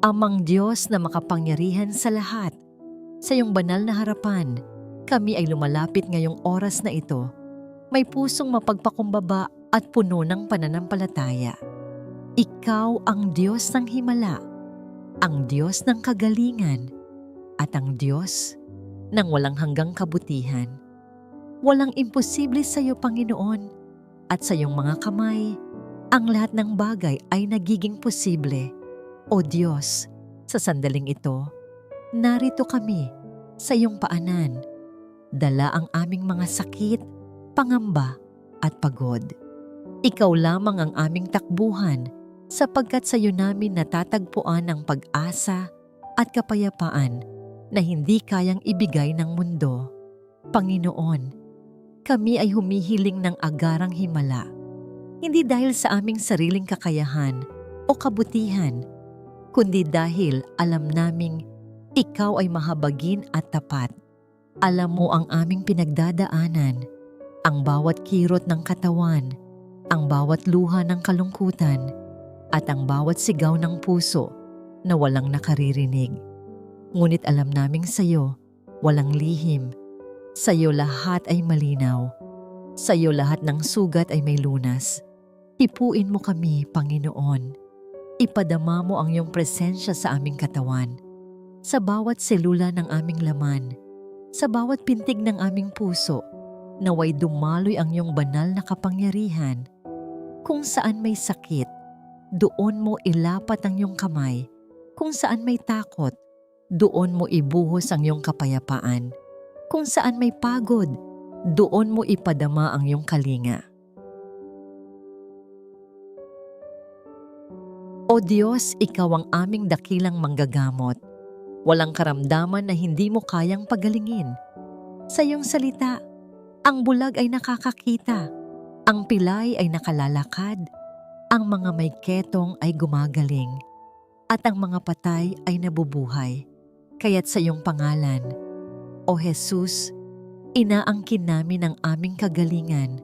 Amang Diyos na makapangyarihan sa lahat, sa iyong banal na harapan, kami ay lumalapit ngayong oras na ito. May pusong mapagpakumbaba at puno ng pananampalataya. Ikaw ang Diyos ng himala, ang Diyos ng kagalingan, at ang Diyos ng walang hanggang kabutihan. Walang imposible sa iyo, Panginoon, at sa iyong mga kamay, ang lahat ng bagay ay nagiging posible. O Diyos, sa sandaling ito, narito kami sa iyong paanan. Dala ang aming mga sakit, pangamba at pagod. Ikaw lamang ang aming takbuhan sapagkat sa iyo namin natatagpuan ang pag-asa at kapayapaan na hindi kayang ibigay ng mundo. Panginoon, kami ay humihiling ng agarang himala. Hindi dahil sa aming sariling kakayahan o kabutihan, kundi dahil alam naming ikaw ay mahabagin at tapat. Alam mo ang aming pinagdadaanan, ang bawat kirot ng katawan, ang bawat luha ng kalungkutan, at ang bawat sigaw ng puso na walang nakaririnig. Ngunit alam naming sayo, walang lihim. Sayo lahat ay malinaw. Sayo lahat ng sugat ay may lunas. Hipuin mo kami, Panginoon. Ipadama mo ang iyong presensya sa aming katawan, sa bawat selula ng aming laman, sa bawat pintig ng aming puso, naway dumaloy ang iyong banal na kapangyarihan. Kung saan may sakit, doon mo ilapat ang iyong kamay. Kung saan may takot, doon mo ibuhos ang iyong kapayapaan. Kung saan may pagod, doon mo ipadama ang iyong kalinga. Diyos, Ikaw ang aming dakilang manggagamot. Walang karamdaman na hindi mo kayang pagalingin. Sa iyong salita, ang bulag ay nakakakita, ang pilay ay nakalalakad, ang mga may ketong ay gumagaling, at ang mga patay ay nabubuhay. Kaya't sa iyong pangalan, O Jesus, inaangkin namin ang aming kagalingan,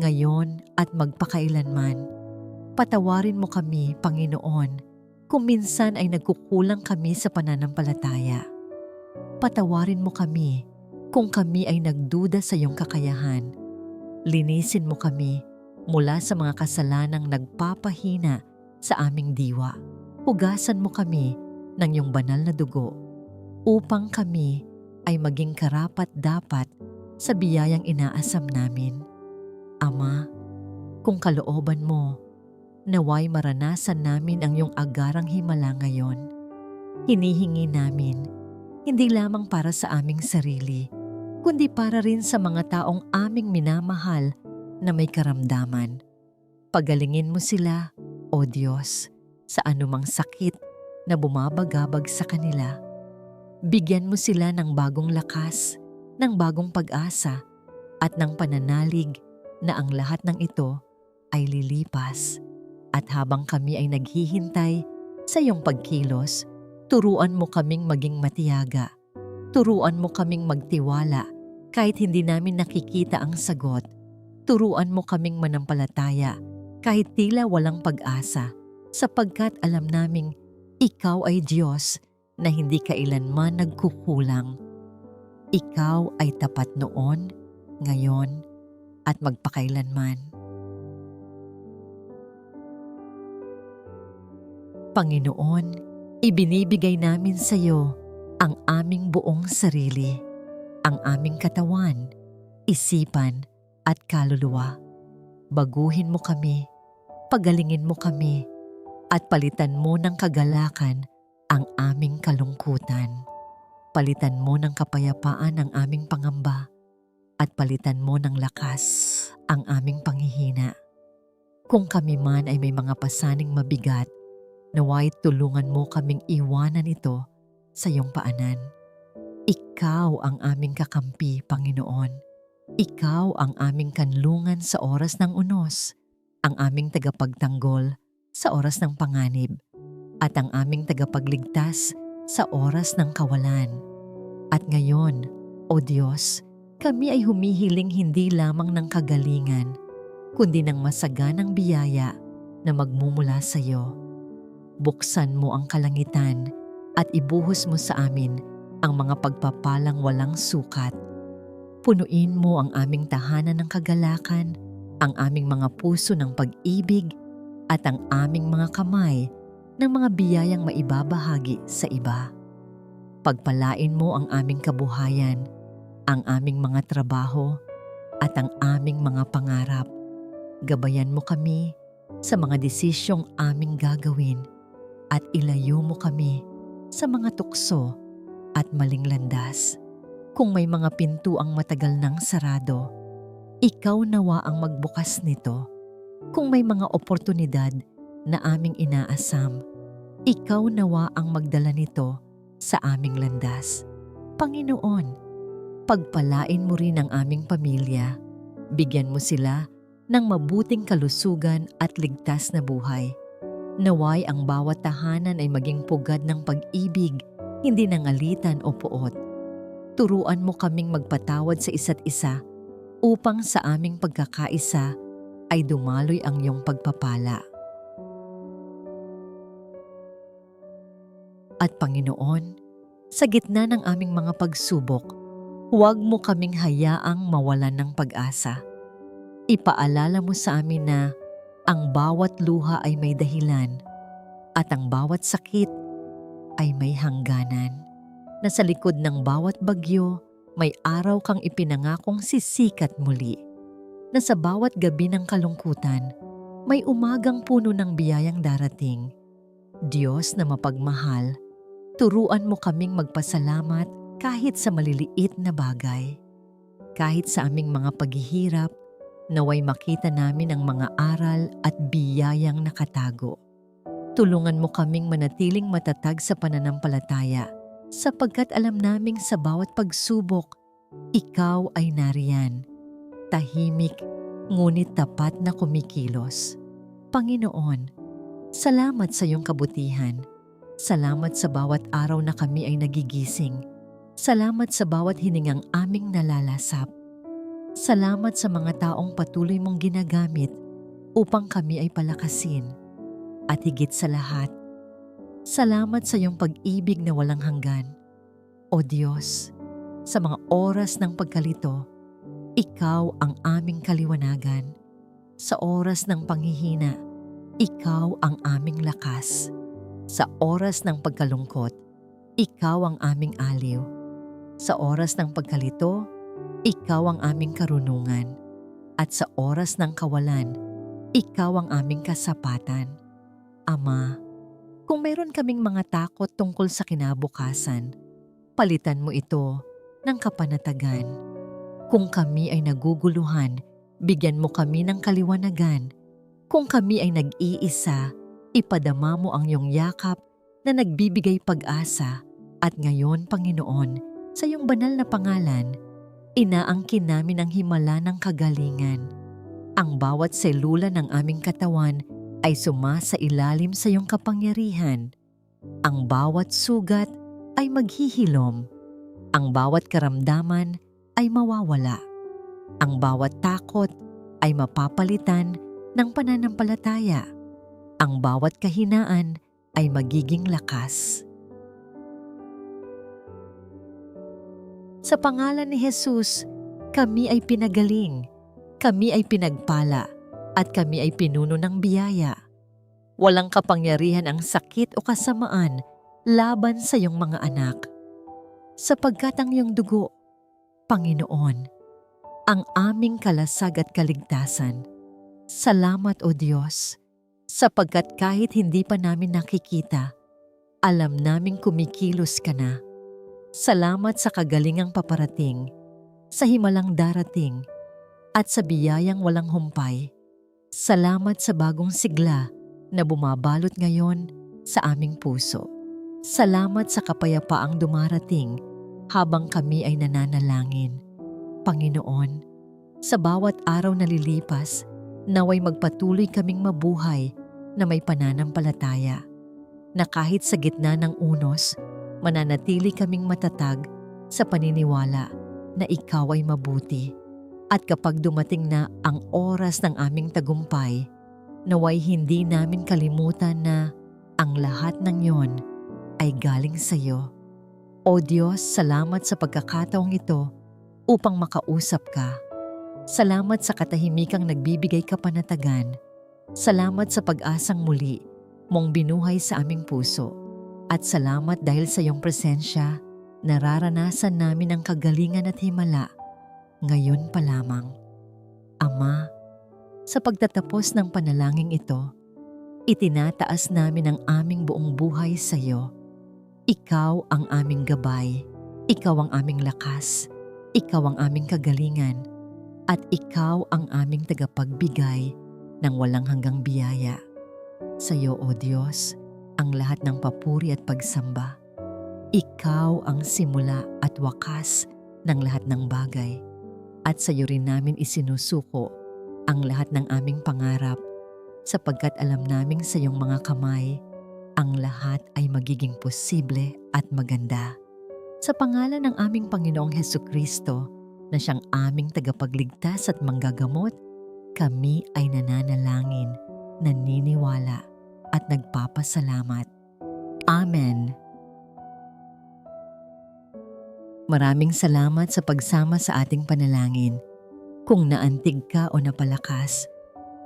ngayon at magpakailanman. Patawarin mo kami, Panginoon, kung minsan ay nagkukulang kami sa pananampalataya. Patawarin mo kami kung kami ay nagduda sa iyong kakayahan. Linisin mo kami mula sa mga kasalanang nagpapahina sa aming diwa. Hugasan mo kami ng iyong banal na dugo upang kami ay maging karapat dapat sa biyayang inaasam namin. Ama, kung kalooban mo, naway maranasan namin ang iyong agarang himala ngayon. Hinihingi namin, hindi lamang para sa aming sarili, kundi para rin sa mga taong aming minamahal na may karamdaman. Pagalingin mo sila, O Diyos, sa anumang sakit na bumabagabag sa kanila. Bigyan mo sila ng bagong lakas, ng bagong pag-asa, at ng pananalig na ang lahat ng ito ay lilipas. At habang kami ay naghihintay sa iyong pagkilos, turuan mo kaming maging matiyaga. Turuan mo kaming magtiwala kahit hindi namin nakikita ang sagot. Turuan mo kaming manampalataya kahit tila walang pag-asa sapagkat alam naming ikaw ay Diyos na hindi kailanman nagkukulang. Ikaw ay tapat noon, ngayon, at magpakailanman. Panginoon, ibinibigay namin sa iyo ang aming buong sarili, ang aming katawan, isipan at kaluluwa. Baguhin mo kami, pagalingin mo kami, at palitan mo ng kagalakan ang aming kalungkutan. Palitan mo ng kapayapaan ang aming pangamba at palitan mo ng lakas ang aming panghihina. Kung kami man ay may mga pasaning mabigat, naway tulungan mo kaming iwanan ito sa iyong paanan. Ikaw ang aming kakampi, Panginoon. Ikaw ang aming kanlungan sa oras ng unos, ang aming tagapagtanggol sa oras ng panganib, at ang aming tagapagligtas sa oras ng kawalan. At ngayon, O Diyos, kami ay humihiling hindi lamang ng kagalingan, kundi ng masaganang biyaya na magmumula sa iyo. Buksan mo ang kalangitan at ibuhos mo sa amin ang mga pagpapalang walang sukat. Punuin mo ang aming tahanan ng kagalakan, ang aming mga puso ng pag-ibig, at ang aming mga kamay ng mga biyayang maibabahagi sa iba. Pagpalain mo ang aming kabuhayan, ang aming mga trabaho, at ang aming mga pangarap. Gabayan mo kami sa mga desisyong aming gagawin at ilayo mo kami sa mga tukso at maling landas. Kung may mga pinto ang matagal nang sarado, ikaw nawa ang magbukas nito. Kung may mga oportunidad na aming inaasam, ikaw nawa ang magdala nito sa aming landas. Panginoon, pagpalain mo rin ang aming pamilya. Bigyan mo sila ng mabuting kalusugan at ligtas na buhay. Naway ang bawat tahanan ay maging pugad ng pag-ibig, hindi ng alitan o puot. Turuan mo kaming magpatawad sa isa't isa upang sa aming pagkakaisa ay dumaloy ang iyong pagpapala. At Panginoon, sa gitna ng aming mga pagsubok, huwag mo kaming hayaang mawalan ng pag-asa. Ipaalala mo sa amin na ang bawat luha ay may dahilan at ang bawat sakit ay may hangganan. Na sa likod ng bawat bagyo, may araw kang ipinangakong sisikat muli. Na sa bawat gabi ng kalungkutan, may umagang puno ng biyayang darating. Diyos na mapagmahal, turuan mo kaming magpasalamat kahit sa maliliit na bagay. Kahit sa aming mga paghihirap, naway makita namin ang mga aral at biyayang nakatago. Tulungan mo kaming manatiling matatag sa pananampalataya sapagkat alam naming sa bawat pagsubok, ikaw ay nariyan. Tahimik, ngunit tapat na kumikilos. Panginoon, salamat sa iyong kabutihan. Salamat sa bawat araw na kami ay nagigising. Salamat sa bawat hiningang aming nalalasap. Salamat sa mga taong patuloy mong ginagamit upang kami ay palakasin. At higit sa lahat, salamat sa iyong pag-ibig na walang hanggan. O Diyos, sa mga oras ng pagkalito, Ikaw ang aming kaliwanagan. Sa oras ng panghihina, Ikaw ang aming lakas. Sa oras ng pagkalungkot, Ikaw ang aming aliw. Sa oras ng pagkalito, Ikaw ang aming karunungan. At sa oras ng kawalan, Ikaw ang aming kasapatan. Ama, kung mayroon kaming mga takot tungkol sa kinabukasan, palitan mo ito ng kapanatagan. Kung kami ay naguguluhan, bigyan mo kami ng kaliwanagan. Kung kami ay nag-iisa, ipadama mo ang iyong yakap na nagbibigay pag-asa. At ngayon, Panginoon, sa iyong banal na pangalan, inaangkin namin ang himala ng kagalingan. Ang bawat selula ng aming katawan ay sumasa ilalim sa iyong kapangyarihan. Ang bawat sugat ay maghihilom. Ang bawat karamdaman ay mawawala. Ang bawat takot ay mapapalitan ng pananampalataya. Ang bawat kahinaan ay magiging lakas. Sa pangalan ni Jesus, kami ay pinagaling, kami ay pinagpala, at kami ay pinuno ng biyaya. Walang kapangyarihan ang sakit o kasamaan laban sa iyong mga anak. Sapagkat ang iyong dugo, Panginoon, ang aming kalasag at kaligtasan. Salamat o Diyos, sapagkat kahit hindi pa namin nakikita, alam naming kumikilos ka na. Salamat sa kagalingang paparating, sa himalang darating, at sa biyayang walang humpay. Salamat sa bagong sigla na bumabalot ngayon sa aming puso. Salamat sa kapayapaang dumarating habang kami ay nananalangin. Panginoon, sa bawat araw na lilipas, naway magpatuloy kaming mabuhay na may pananampalataya. Na kahit sa gitna ng unos, mananatili kaming matatag sa paniniwala na ikaw ay mabuti. At kapag dumating na ang oras ng aming tagumpay, naway hindi namin kalimutan na Ang lahat ng yon ay galing sa iyo. O Diyos, salamat sa pagkakataong ito upang makausap ka. Salamat sa katahimikang nagbibigay kapanatagan. Salamat sa pag-asang muli mong binuhay sa aming puso. At salamat dahil sa iyong presensya, nararanasan namin ang kagalingan at himala. Ngayon pa lamang. Ama, sa pagtatapos ng panalangin ito, itinataas namin ang aming buong buhay sa iyo. Ikaw ang aming gabay, ikaw ang aming lakas, ikaw ang aming kagalingan, at ikaw ang aming tagapagbigay ng walang hanggang biyaya. Sa iyo, O Diyos, ang lahat ng papuri at pagsamba. Ikaw ang simula at wakas ng lahat ng bagay. At sa iyo rin namin isinusuko ang lahat ng aming pangarap sapagkat alam naming sa iyong mga kamay, ang lahat ay magiging posible at maganda. Sa pangalan ng aming Panginoong Heso Kristo, na siyang aming tagapagligtas at manggagamot, kami ay nananalangin, naniniwala at nagpapasalamat. Amen. Maraming salamat sa pagsama sa ating panalangin. Kung naantig ka o napalakas,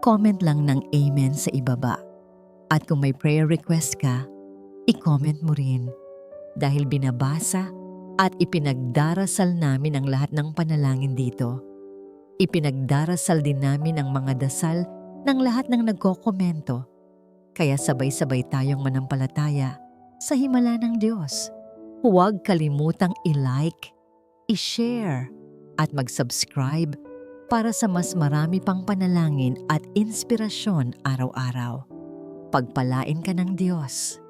comment lang ng Amen sa ibaba. At kung may prayer request ka, i-comment mo rin. Dahil binabasa at ipinagdarasal namin ang lahat ng panalangin dito. Ipinagdarasal din namin ang mga dasal ng lahat ng nagkokomento. Kaya sabay-sabay tayong manampalataya sa himala ng Diyos. Huwag kalimutang i-like, i-share, at mag-subscribe para sa mas marami pang panalangin at inspirasyon araw-araw. Pagpalain ka ng Diyos.